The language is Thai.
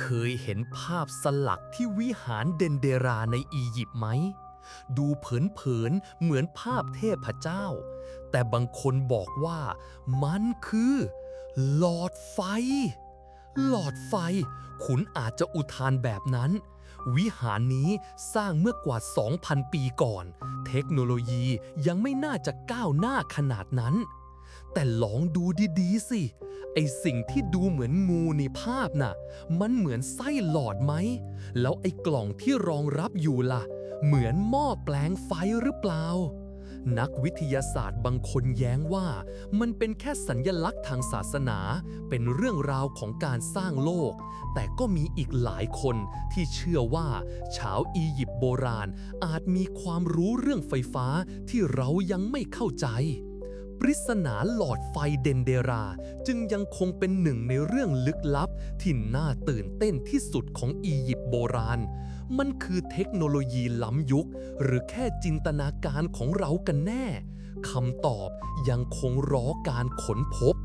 เคยเห็นภาพสลักที่วิหารเดนเดราในอียิปต์ไหม ดูเผินๆเหมือนภาพเทพเจ้า แต่บางคนบอกว่ามันคือ หลอดไฟ หลอดไฟขุนอาจจะอุทานแบบนั้น วิหารนี้สร้างเมื่อกว่า 2,000 ปีก่อน เทคโนโลยียังไม่น่าจะก้าวหน้าขนาดนั้นแต่ลองดูดี ๆ สิ ไอสิ่งที่ดูเหมือนงูในภาพน่ะ มันเหมือนไส้หลอดไหม แล้วไอกล่องที่รองรับอยู่ล่ะ เหมือนหม้อแปลงไฟหรือเปล่า นักวิทยาศาสตร์บางคนแย้งว่า มันเป็นแค่สัญญลักษณ์ทางศาสนา เป็นเรื่องราวของการสร้างโลก แต่ก็มีอีกหลายคนที่เชื่อว่า ชาวอียิปต์โบราณอาจมีความรู้เรื่องไฟฟ้าที่เรายังไม่เข้าใจ ปริศนาหลอดไฟเดนเดรา จึงยังคงเป็นหนึ่งในเรื่องลึกลับ ที่น่าตื่นเต้นที่สุดของอียิปต์โบราณ มันคือเทคโนโลยีล้ำยุค หรือแค่จินตนาการของเรากันแน่คำตอบยังคงรอการค้นพบ